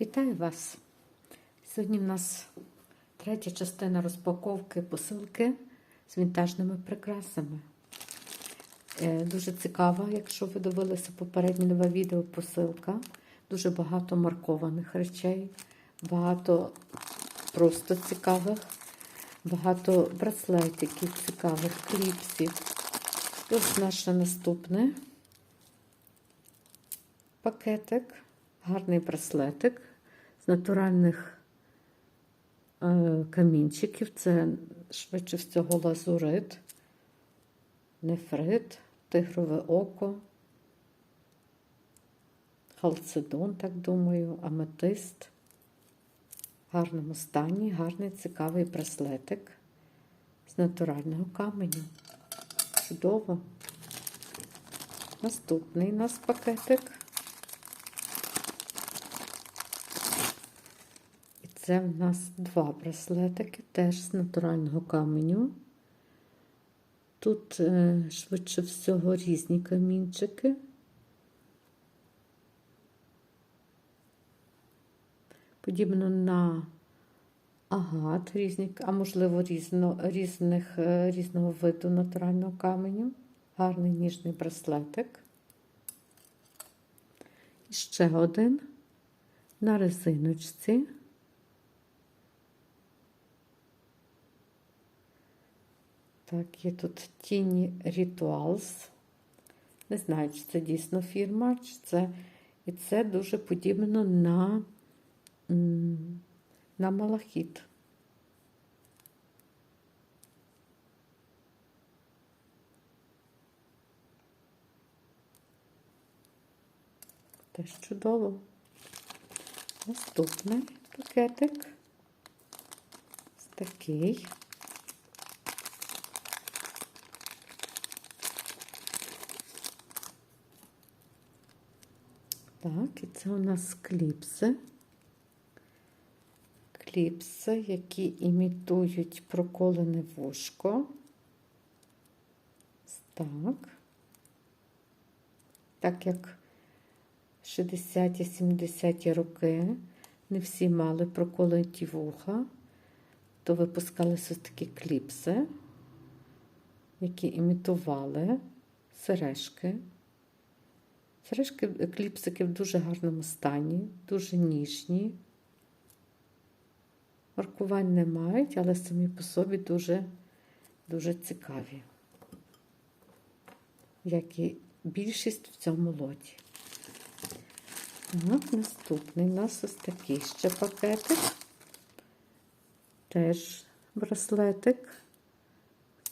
Вітаю вас! Сьогодні в нас третя частина розпаковки посилки з вінтажними прикрасами. Е, Дуже цікава, якщо ви дивилися попереднє нове відео посилка. Дуже багато маркованих речей, багато просто цікавих, багато браслетиків, цікавих, кліпсів. І ось наше наступне пакетик, гарний браслетик з натуральних е, камінчиків. Це швидше всього лазурит, нефрит, тигрове око, халцедон, так думаю, аметист. В гарному стані, гарний цікавий браслетик з натурального каменю. Чудово. Наступний у нас пакетик. Це в нас два браслетики, теж з натурального каменю. Тут е, швидше всього різні камінчики. Подібно на агат, різні, а можливо різно, різних, е, різного виду натурального каменю. Гарний ніжний браслетик. І ще один на резиночці. Так, є тут Тіні Rituals. Не знаю, чи це дійсно фірма, чи це. І це дуже подібно на, на малахіт. Теж чудово. Наступний пакетик. Ось такий. Так, і це у нас кліпси. Кліпси, які імітують проколене вушко. Так. Так як 60-70-ті роки не всі мали проколоті вуха, то випускалися такі кліпси, які імітували сережки. Сережки кліпсики в дуже гарному стані, дуже ніжні. Маркувань не мають, але самі по собі дуже, дуже цікаві, як і більшість в цьому лоті. Так, наступний у нас ось такий ще пакетик. Теж браслетик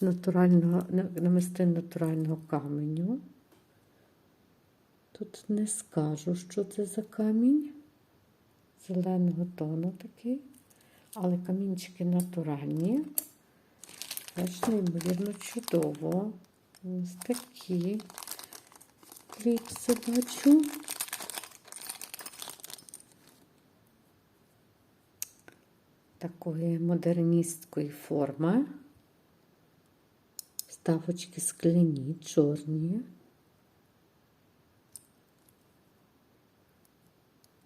натурального, намистин натурального каменю. Тут не скажу, що це за камінь. Зеленого тону такий. Але камінчики натуральні. Теж неймовірно чудово. Ось такі кліпси бачу. Такої модерністської форми. Ставочки скляні, чорні.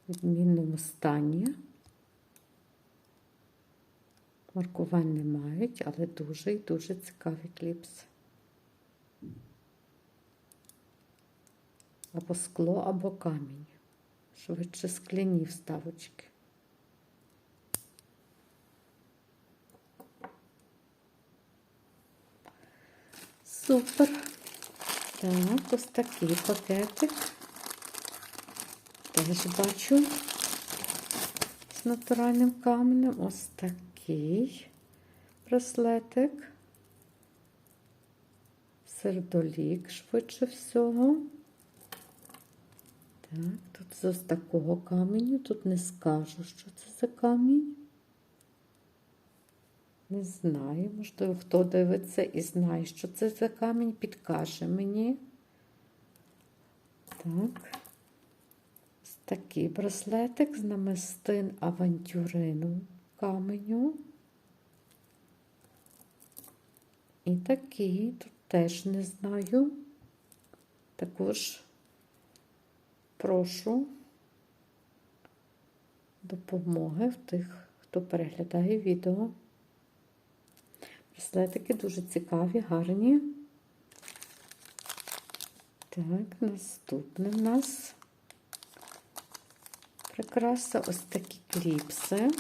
Відмінному стані. Маркувань не мають, але дуже і дуже цікаві кліпси. Або скло, або камінь. Швидше скляні вставочки. Супер. Так, ось такий пакетик. Теж бачу з натуральним каменем. Ось такий браслетик. Сердолік, швидше всього. Так, тут з ось такого каменю. Тут не скажу, що це за камінь. Не знаю, можливо, хто дивиться і знає, що це за камінь, підкаже мені. Так. Такий браслетик з намистин авантюрину каменю. І такий, тут теж не знаю. Також прошу допомоги в тих, хто переглядає відео. Браслетики дуже цікаві, гарні. Так, наступне в нас прикраса ось такі кліпси.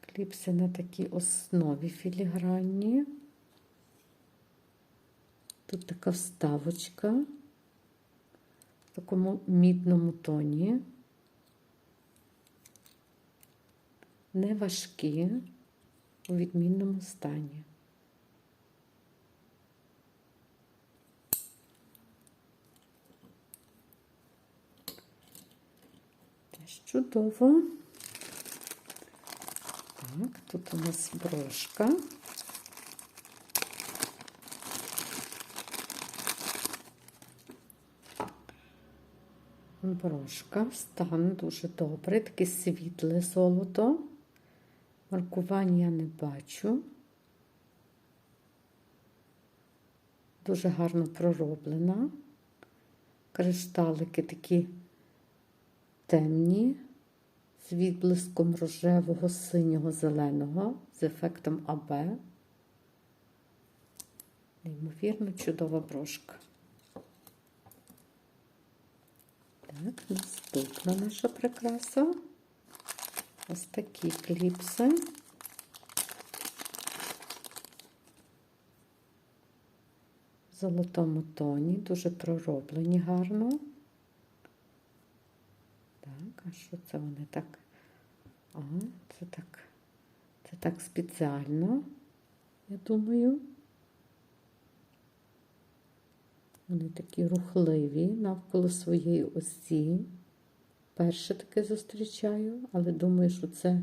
Кліпси на такій основі філігранні. Тут така вставочка в такому мідному тоні. Не важкі, у відмінному стані. Теж чудово. Так, тут у нас брошка. Брошка, стан дуже добрий, таке світле золото. Маркування я не бачу. Дуже гарно пророблена. Кришталики такі темні, з відблиском рожевого, синього, зеленого, з ефектом АБ. Неймовірно чудова брошка. Так, наступна наша прикраса. Ось такі кліпси. В золотому тоні, дуже пророблені гарно. А що це вони так? А, це так, це так спеціально, я думаю. Вони такі рухливі навколо своєї осі. Перше таке зустрічаю, але думаю, що це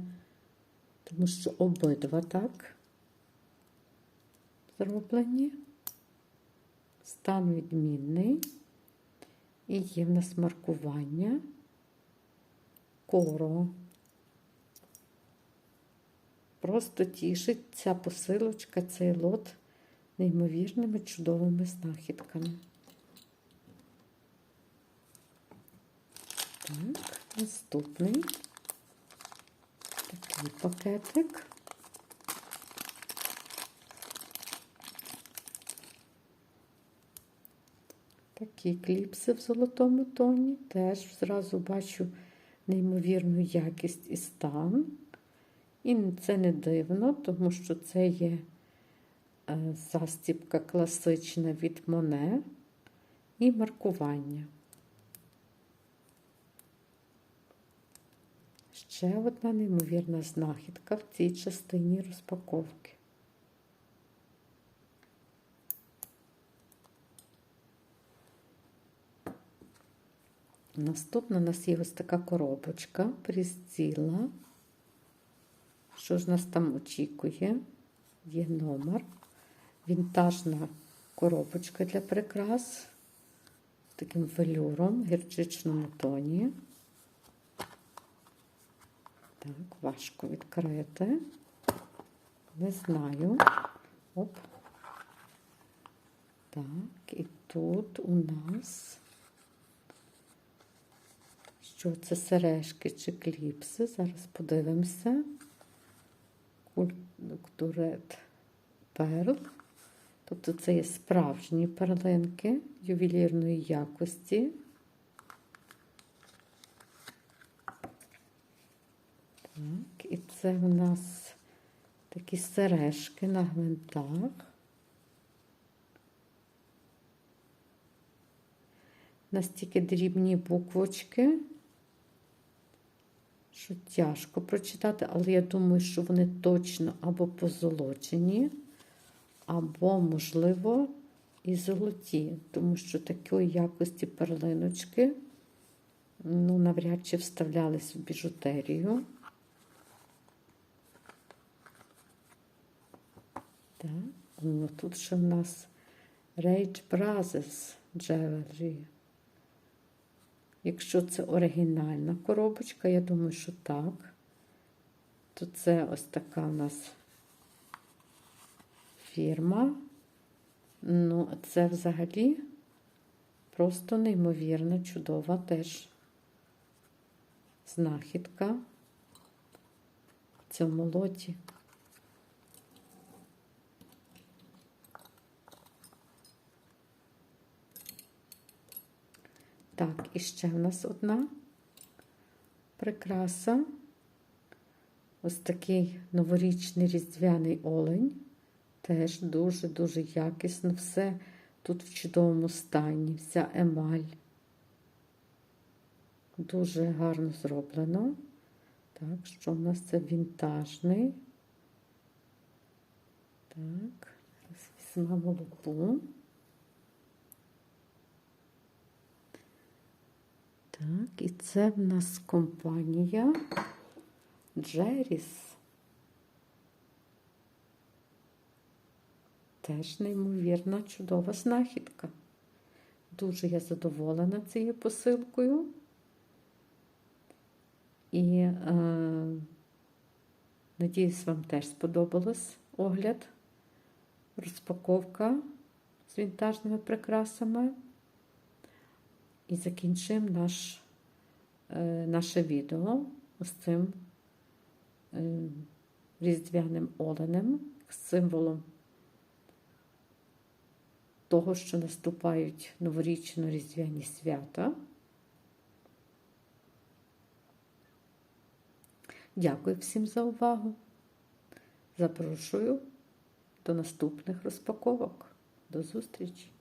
тому що обидва так зроблені. Стан відмінний. І є в нас маркування коро. Просто тішить ця посилочка, цей лот неймовірними чудовими знахідками. Так, наступний такий пакетик. Такі кліпси в золотому тоні. Теж зразу бачу неймовірну якість і стан. І це не дивно, тому що це є е, застібка класична від Моне і маркування. Ще одна неймовірна знахідка в цій частині розпаковки. Наступна у нас є ось така коробочка призціла. Що ж нас там очікує? Є номер, вінтажна коробочка для прикрас з таким велюром в гірчичному тоні. Так, важко відкрити. Не знаю. Оп. Так, і тут у нас, що це сережки чи кліпси. Зараз подивимося. Культурет перл. Тобто це є справжні перлинки ювелірної якості. Так, і це у нас такі сережки на гвинтах. Настільки дрібні буквочки, що тяжко прочитати, але я думаю, що вони точно або позолочені, або, можливо, і золоті, тому що такої якості перлиночки, ну, навряд чи вставлялись в біжутерію. Так, О, тут ще в нас Rage Brothers Jewelry. Якщо це оригінальна коробочка, я думаю, що так, то це ось така у нас фірма. Ну, це взагалі просто неймовірна, чудова теж знахідка в цьому лоті. Так, і ще в нас одна прикраса. Ось такий новорічний різдвяний олень. Теж дуже-дуже якісно. Все тут в чудовому стані, вся емаль. Дуже гарно зроблено. Так, що в нас це вінтажний. Так, зараз візьмемо лупу. Так, і це в нас компанія Джеріс. Теж неймовірна чудова знахідка. Дуже я задоволена цією посилкою. І е, надіюсь, вам теж сподобалось огляд, розпаковка з вінтажними прикрасами. І закінчимо наш, е, наше відео з цим е, різдвяним оленем, символом того, що наступають новорічно-різдвяні свята. Дякую всім за увагу. Запрошую до наступних розпаковок. До зустрічі!